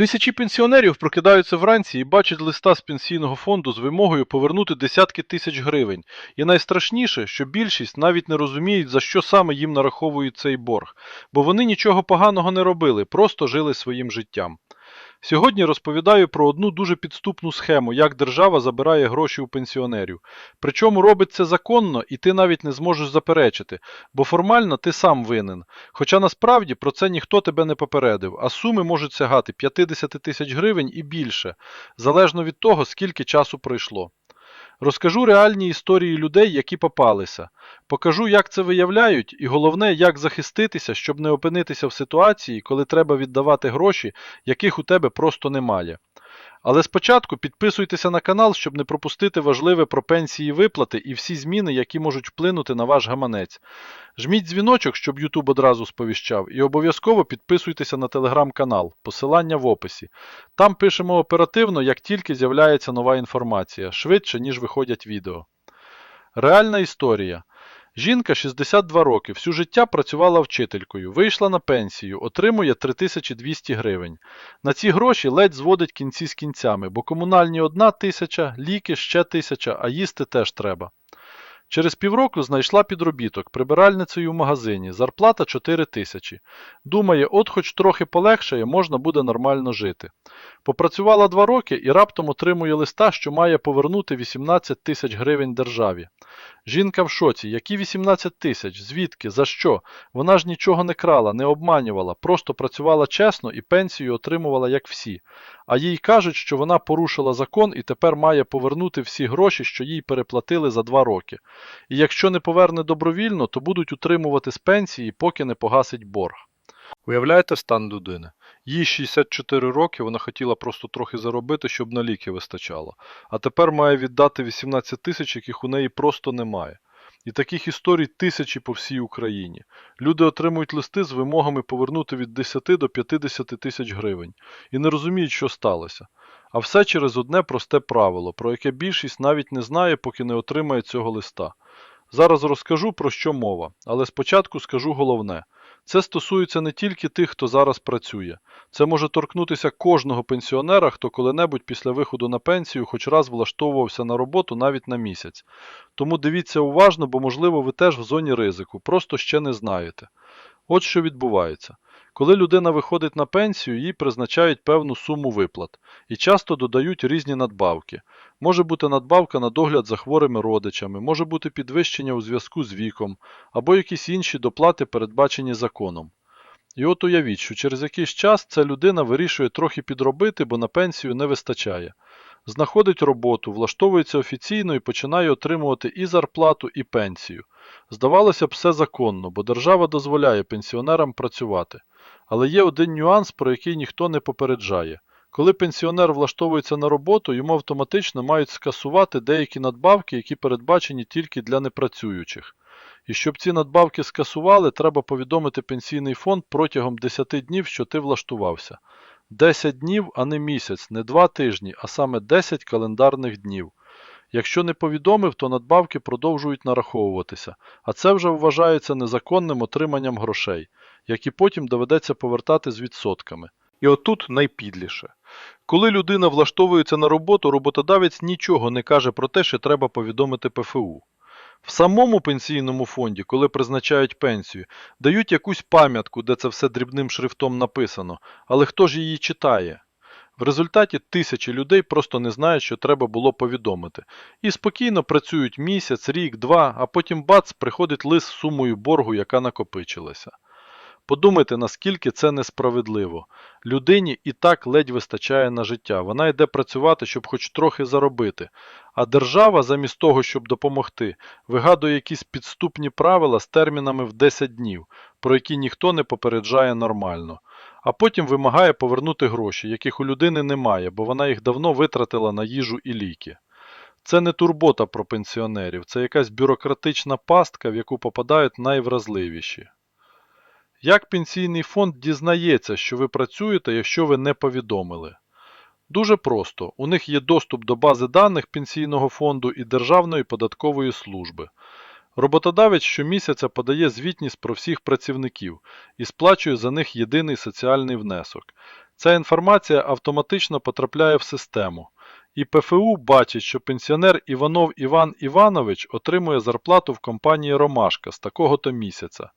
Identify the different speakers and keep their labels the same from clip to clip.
Speaker 1: Тисячі пенсіонерів прокидаються вранці і бачать листа з пенсійного фонду з вимогою повернути десятки тисяч гривень. І найстрашніше, що більшість навіть не розуміють, за що саме їм нараховують цей борг, бо вони нічого поганого не робили, просто жили своїм життям. Сьогодні розповідаю про одну дуже підступну схему, як держава забирає гроші у пенсіонерів. Причому робить це законно, і ти навіть не зможеш заперечити, бо формально ти сам винен. Хоча насправді про це ніхто тебе не попередив, а суми можуть сягати 50 тисяч гривень і більше, залежно від того, скільки часу пройшло. Розкажу реальні історії людей, які попалися. Покажу, як це виявляють, і головне, як захиститися, щоб не опинитися в ситуації, коли треба віддавати гроші, яких у тебе просто немає. Але спочатку підписуйтеся на канал, щоб не пропустити важливе про пенсії виплати і всі зміни, які можуть вплинути на ваш гаманець. Жміть дзвіночок, щоб YouTube одразу сповіщав, і обов'язково підписуйтеся на телеграм-канал, посилання в описі. Там пишемо оперативно, як тільки з'являється нова інформація, швидше, ніж виходять відео. Реальна історія. Жінка 62 роки, всю життя працювала вчителькою, вийшла на пенсію, отримує 3200 гривень. На ці гроші ледь зводить кінці з кінцями, бо комунальні одна тисяча, ліки ще тисяча, а їсти теж треба. Через півроку знайшла підробіток прибиральницею в магазині, зарплата 4 тисячі. Думає, от хоч трохи полегшає, можна буде нормально жити. Попрацювала два роки і раптом отримує листа, що має повернути 18 тисяч гривень державі. Жінка в шоці, які 18 тисяч? Звідки? За що? Вона ж нічого не крала, не обманювала, просто працювала чесно і пенсію отримувала як всі. А їй кажуть, що вона порушила закон і тепер має повернути всі гроші, що їй переплатили за два роки. І якщо не поверне добровільно, то будуть утримувати з пенсії, поки не погасить борг. Уявляєте стан людини? Їй 64 роки, вона хотіла просто трохи заробити, щоб на ліки вистачало. А тепер має віддати 18 тисяч, яких у неї просто немає. І таких історій тисячі по всій Україні. Люди отримують листи з вимогами повернути від 10 до 50 тисяч гривень і не розуміють, що сталося. А все через одне просте правило, про яке більшість навіть не знає, поки не отримає цього листа. Зараз розкажу про що мова, але спочатку скажу головне. Це стосується не тільки тих, хто зараз працює. Це може торкнутися кожного пенсіонера, хто коли-небудь після виходу на пенсію хоч раз влаштовувався на роботу навіть на місяць. Тому дивіться уважно, бо, можливо, ви теж в зоні ризику, просто ще не знаєте. От що відбувається. Коли людина виходить на пенсію, їй призначають певну суму виплат і часто додають різні надбавки. Може бути надбавка на догляд за хворими родичами, може бути підвищення у зв'язку з віком, або якісь інші доплати, передбачені законом. І от уявіть, що через якийсь час ця людина вирішує трохи підробити, бо на пенсію не вистачає. Знаходить роботу, влаштовується офіційно і починає отримувати і зарплату, і пенсію. Здавалося б, все законно, бо держава дозволяє пенсіонерам працювати. Але є один нюанс, про який ніхто не попереджає. Коли пенсіонер влаштовується на роботу, йому автоматично мають скасувати деякі надбавки, які передбачені тільки для непрацюючих. І щоб ці надбавки скасували, треба повідомити пенсійний фонд протягом 10 днів, що ти влаштувався. 10 днів, а не місяць, не 2 тижні, а саме 10 календарних днів. Якщо не повідомив, то надбавки продовжують нараховуватися, а це вже вважається незаконним отриманням грошей, які потім доведеться повертати з відсотками. І отут найпідліше. Коли людина влаштовується на роботу, роботодавець нічого не каже про те, що треба повідомити ПФУ. В самому пенсійному фонді, коли призначають пенсію, дають якусь пам'ятку, де це все дрібним шрифтом написано, але хто ж її читає? В результаті тисячі людей просто не знають, що треба було повідомити. І спокійно працюють місяць, рік, два, а потім бац, приходить лист з сумою боргу, яка накопичилася. Подумайте, наскільки це несправедливо. Людині і так ледь вистачає на життя. Вона йде працювати, щоб хоч трохи заробити. А держава, замість того, щоб допомогти, вигадує якісь підступні правила з термінами в 10 днів, про які ніхто не попереджає нормально. А потім вимагає повернути гроші, яких у людини немає, бо вона їх давно витратила на їжу і ліки. Це не турбота про пенсіонерів, це якась бюрократична пастка, в яку попадають найвразливіші. Як пенсійний фонд дізнається, що ви працюєте, якщо ви не повідомили? Дуже просто. У них є доступ до бази даних пенсійного фонду і Державної податкової служби. Роботодавець щомісяця подає звітність про всіх працівників і сплачує за них єдиний соціальний внесок. Ця інформація автоматично потрапляє в систему. І ПФУ бачить, що пенсіонер Іванов Іван Іванович отримує зарплату в компанії Ромашка з такого-то місяця.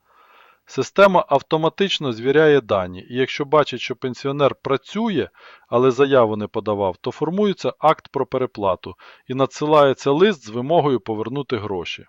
Speaker 1: Система автоматично звіряє дані, і якщо бачить, що пенсіонер працює, але заяву не подавав, то формується акт про переплату і надсилається лист з вимогою повернути гроші.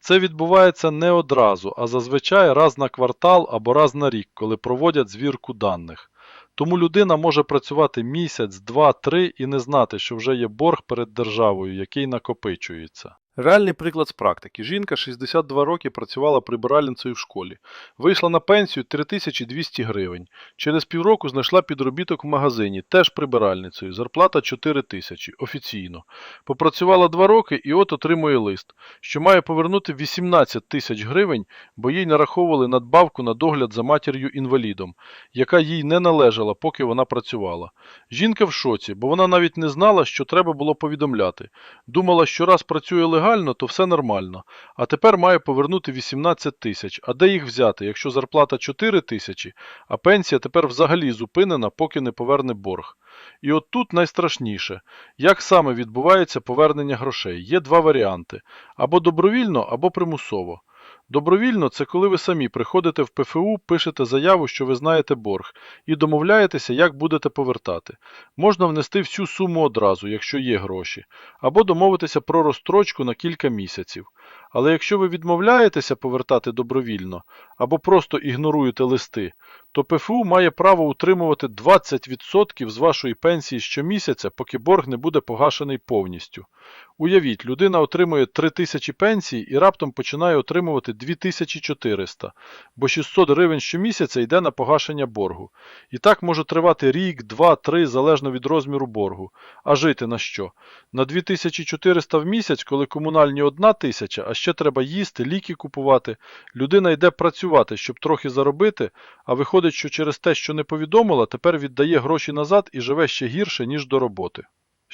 Speaker 1: Це відбувається не одразу, а зазвичай раз на квартал або раз на рік, коли проводять звірку даних. Тому людина може працювати місяць, два, три і не знати, що вже є борг перед державою, який накопичується. Реальний приклад з практики. Жінка 62 роки працювала прибиральницею в школі. Вийшла на пенсію 3200 гривень. Через півроку знайшла підробіток в магазині, теж прибиральницею. Зарплата 4 тисячі, офіційно. Попрацювала 2 роки і от отримує лист, що має повернути 18 тисяч гривень, бо їй нараховували надбавку на догляд за матір'ю-інвалідом, яка їй не належала, поки вона працювала. Жінка в шоці, бо вона навіть не знала, що треба було повідомляти. Думала, що раз працює легально, то все нормально. А тепер має повернути 18 тисяч. А де їх взяти, якщо зарплата 4 тисячі, а пенсія тепер взагалі зупинена, поки не поверне борг. І от тут найстрашніше. Як саме відбувається повернення грошей? Є два варіанти: або добровільно, або примусово. Добровільно це коли ви самі приходите в ПФУ, пишете заяву, що ви знаєте борг, і домовляєтеся, як будете повертати. Можна внести всю суму одразу, якщо є гроші, або домовитися про розстрочку на кілька місяців. Але якщо ви відмовляєтеся повертати добровільно, або просто ігноруєте листи, то ПФУ має право утримувати 20% з вашої пенсії щомісяця, поки борг не буде погашений повністю. Уявіть, людина отримує 3000 пенсій і раптом починає отримувати 2400, бо 600 гривень щомісяця йде на погашення боргу. І так може тривати рік, два, три, залежно від розміру боргу. А жити на що? На 2400 в місяць, коли комунальні 1000, а ще треба їсти, ліки купувати. Людина йде працювати, щоб трохи заробити, а виходить, що через те, що не повідомила, тепер віддає гроші назад і живе ще гірше, ніж до роботи.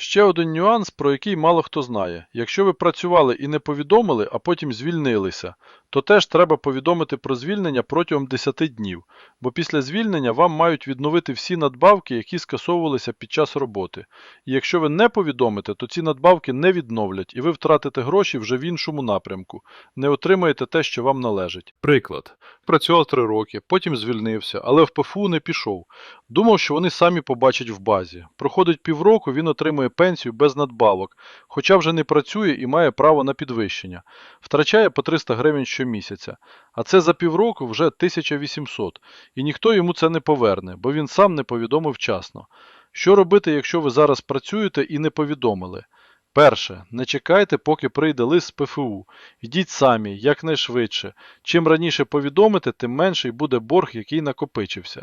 Speaker 1: Ще один нюанс, про який мало хто знає. Якщо ви працювали і не повідомили, а потім звільнилися, то теж треба повідомити про звільнення протягом 10 днів, бо після звільнення вам мають відновити всі надбавки, які скасовувалися під час роботи. І якщо ви не повідомите, то ці надбавки не відновлять і ви втратите гроші вже в іншому напрямку, не отримаєте те, що вам належить. Приклад. Працював 3 роки, потім звільнився, але в ПФУ не пішов. Думав, що вони самі побачать в базі. Проходить півроку, він отримує пенсію без надбавок, хоча вже не працює і має право на підвищення. Втрачає по 300 гривень щомісяця. А це за півроку вже 1800, і ніхто йому це не поверне, бо він сам не повідомив вчасно. Що робити, якщо ви зараз працюєте і не повідомили? Перше, не чекайте, поки прийде лист з ПФУ. Йдіть самі, якнайшвидше. Чим раніше повідомите, тим менший буде борг, який накопичився.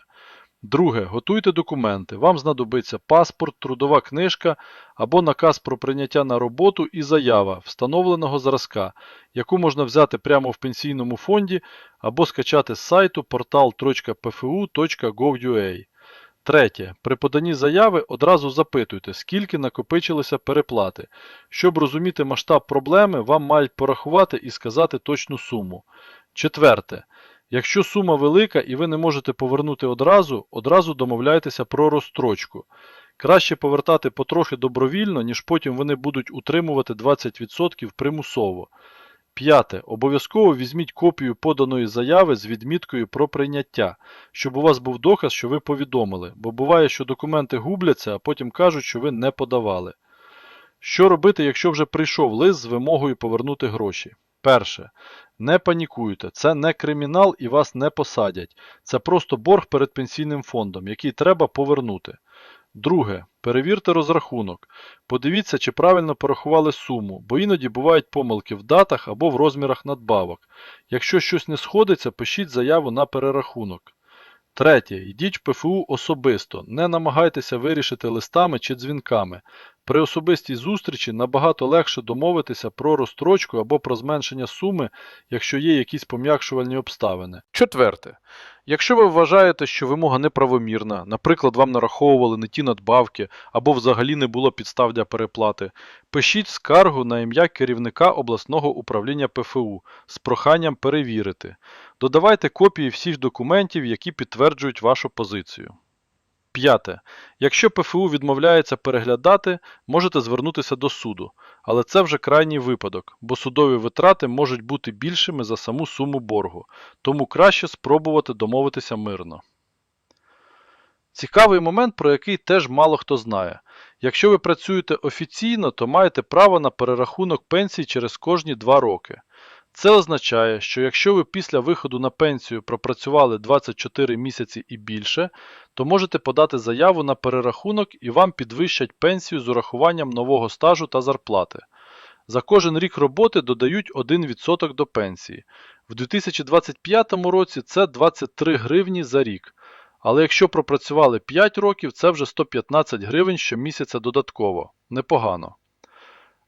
Speaker 1: Друге, готуйте документи. Вам знадобиться паспорт, трудова книжка або наказ про прийняття на роботу і заява встановленого зразка, яку можна взяти прямо в пенсійному фонді або скачати з сайту portal.pfu.gov.ua. Третє. При поданні заяви одразу запитуйте, скільки накопичилося переплати. Щоб розуміти масштаб проблеми, вам мають порахувати і сказати точну суму. Четверте. Якщо сума велика і ви не можете повернути одразу, одразу домовляйтеся про розстрочку. Краще повертати потрохи добровільно, ніж потім вони будуть утримувати 20% примусово. П'яте. Обов'язково візьміть копію поданої заяви з відміткою про прийняття, щоб у вас був доказ, що ви повідомили, бо буває, що документи губляться, а потім кажуть, що ви не подавали. Що робити, якщо вже прийшов лист з вимогою повернути гроші? Перше. Не панікуйте, це не кримінал і вас не посадять. Це просто борг перед пенсійним фондом, який треба повернути. Друге. Перевірте розрахунок. Подивіться, чи правильно порахували суму, бо іноді бувають помилки в датах або в розмірах надбавок. Якщо щось не сходиться, пишіть заяву на перерахунок. Третє. Йдіть ПФУ особисто. Не намагайтеся вирішити листами чи дзвінками. При особистій зустрічі набагато легше домовитися про розстрочку або про зменшення суми, якщо є якісь пом'якшувальні обставини. Четверте. Якщо ви вважаєте, що вимога неправомірна, наприклад, вам нараховували не ті надбавки або взагалі не було підстав для переплати, пишіть скаргу на ім'я керівника обласного управління ПФУ з проханням перевірити. Додавайте копії всіх документів, які підтверджують вашу позицію. П'яте. Якщо ПФУ відмовляється переглядати, можете звернутися до суду, але це вже крайній випадок, бо судові витрати можуть бути більшими за саму суму боргу, тому краще спробувати домовитися мирно. Цікавий момент, про який теж мало хто знає. Якщо ви працюєте офіційно, то маєте право на перерахунок пенсій через кожні 2 роки. Це означає, що якщо ви після виходу на пенсію пропрацювали 24 місяці і більше, то можете подати заяву на перерахунок і вам підвищать пенсію з урахуванням нового стажу та зарплати. За кожен рік роботи додають 1% до пенсії. В 2025 році це 23 гривні за рік. Але якщо пропрацювали 5 років, це вже 115 гривень щомісяця додатково. Непогано.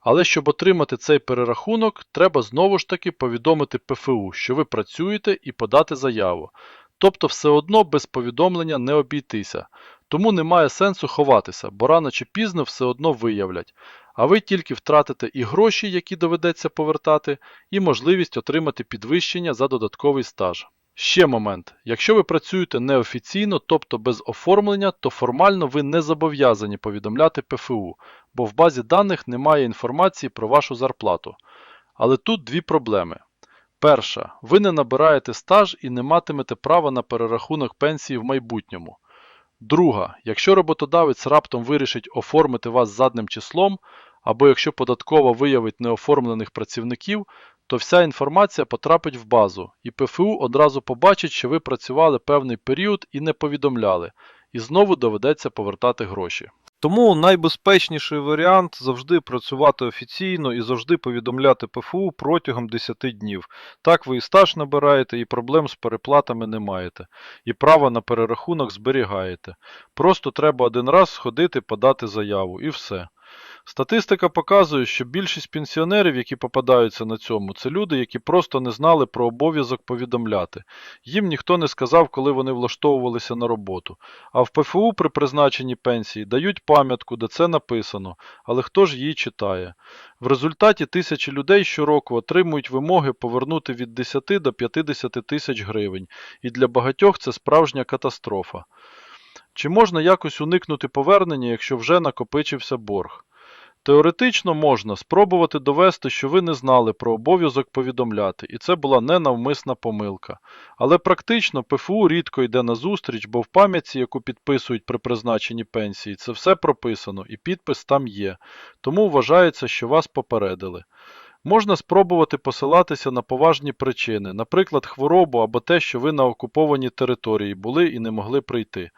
Speaker 1: Але щоб отримати цей перерахунок, треба знову ж таки повідомити ПФУ, що ви працюєте і подати заяву. Тобто все одно без повідомлення не обійтися. Тому немає сенсу ховатися, бо рано чи пізно все одно виявлять. А ви тільки втратите і гроші, які доведеться повертати, і можливість отримати підвищення за додатковий стаж. Ще момент. Якщо ви працюєте неофіційно, тобто без оформлення, то формально ви не зобов'язані повідомляти ПФУ, бо в базі даних немає інформації про вашу зарплату. Але тут дві проблеми. Перша, ви не набираєте стаж і не матимете права на перерахунок пенсії в майбутньому. Друга, якщо роботодавець раптом вирішить оформити вас задним числом, або якщо податкова виявить неоформлених працівників, то вся інформація потрапить в базу, і ПФУ одразу побачить, що ви працювали певний період і не повідомляли, і знову доведеться повертати гроші. Тому найбезпечніший варіант завжди працювати офіційно і завжди повідомляти ПФУ протягом 10 днів. Так ви і стаж набираєте, і проблем з переплатами не маєте, і право на перерахунок зберігаєте. Просто треба один раз сходити, подати заяву, і все. Статистика показує, що більшість пенсіонерів, які попадаються на цьому, це люди, які просто не знали про обов'язок повідомляти. Їм ніхто не сказав, коли вони влаштовувалися на роботу. А в ПФУ при призначенні пенсії дають пам'ятку, де це написано, але хто ж її читає? В результаті тисячі людей щороку отримують вимоги повернути від 10 до 50 тисяч гривень, і для багатьох це справжня катастрофа. Чи можна якось уникнути повернення, якщо вже накопичився борг? Теоретично можна спробувати довести, що ви не знали про обов'язок повідомляти, і це була ненавмисна помилка. Але практично ПФУ рідко йде на зустріч, бо в пам'ятці, яку підписують при призначенні пенсії, це все прописано і підпис там є. Тому вважається, що вас попередили. Можна спробувати посилатися на поважні причини, наприклад, хворобу або те, що ви на окупованій території були і не могли прийти.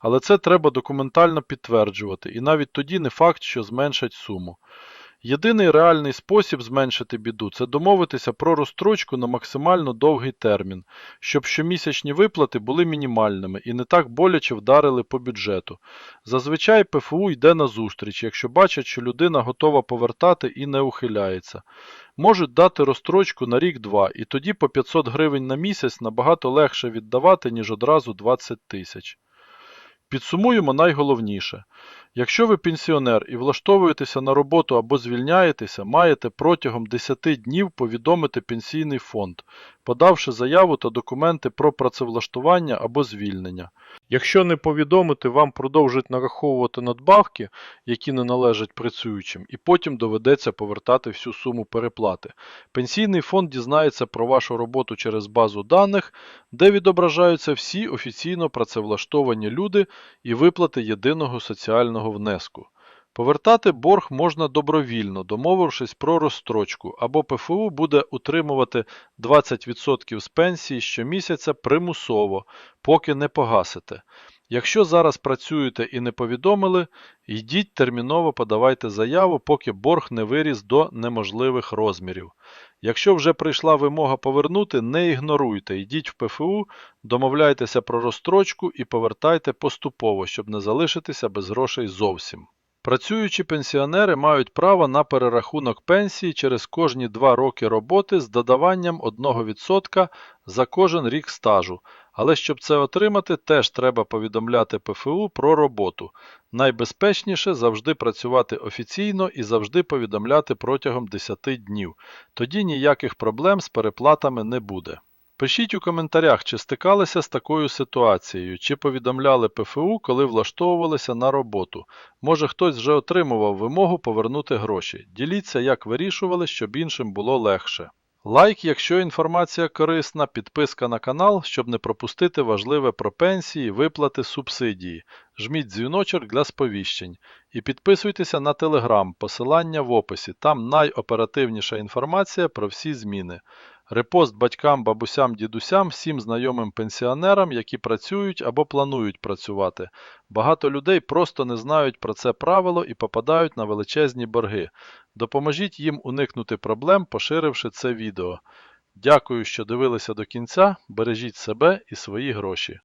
Speaker 1: Але це треба документально підтверджувати, і навіть тоді не факт, що зменшать суму. Єдиний реальний спосіб зменшити біду це домовитися про розстрочку на максимально довгий термін, щоб щомісячні виплати були мінімальними і не так боляче вдарили по бюджету. Зазвичай ПФУ йде на зустріч, якщо бачать, що людина готова повертати і не ухиляється. Можуть дати розстрочку на рік-два, і тоді по 500 гривень на місяць набагато легше віддавати, ніж одразу 20 тисяч. Підсумуємо найголовніше. Якщо ви пенсіонер і влаштовуєтеся на роботу або звільняєтеся, маєте протягом 10 днів повідомити пенсійний фонд, подавши заяву та документи про працевлаштування або звільнення. Якщо не повідомити, вам продовжать нараховувати надбавки, які не належать працюючим, і потім доведеться повертати всю суму переплати. Пенсійний фонд дізнається про вашу роботу через базу даних, де відображаються всі офіційно працевлаштовані люди і виплати єдиного соціального внеску. Повертати борг можна добровільно, домовившись про розстрочку, або ПФУ буде утримувати 20% з пенсії щомісяця примусово, поки не погасите. Якщо зараз працюєте і не повідомили, йдіть терміново подавайте заяву, поки борг не виріс до неможливих розмірів. Якщо вже прийшла вимога повернути, не ігноруйте, йдіть в ПФУ, домовляйтеся про розстрочку і повертайте поступово, щоб не залишитися без грошей зовсім. Працюючі пенсіонери мають право на перерахунок пенсії через кожні 2 роки роботи з додаванням 1% за кожен рік стажу, але щоб це отримати, теж треба повідомляти ПФУ про роботу. Найбезпечніше завжди працювати офіційно і завжди повідомляти протягом 10 днів. Тоді ніяких проблем з переплатами не буде. Пишіть у коментарях, чи стикалися з такою ситуацією, чи повідомляли ПФУ, коли влаштовувалися на роботу. Може хтось вже отримував вимогу повернути гроші. Діліться, як вирішували, щоб іншим було легше. Лайк, якщо інформація корисна, підписка на канал, щоб не пропустити важливе про пенсії, виплати, субсидії. Жміть дзвіночок для сповіщень. І підписуйтеся на телеграм, посилання в описі. Там найоперативніша інформація про всі зміни. Репост батькам, бабусям, дідусям, всім знайомим пенсіонерам, які працюють або планують працювати. Багато людей просто не знають про це правило і попадають на величезні борги. Допоможіть їм уникнути проблем, поширивши це відео. Дякую, що дивилися до кінця. Бережіть себе і свої гроші.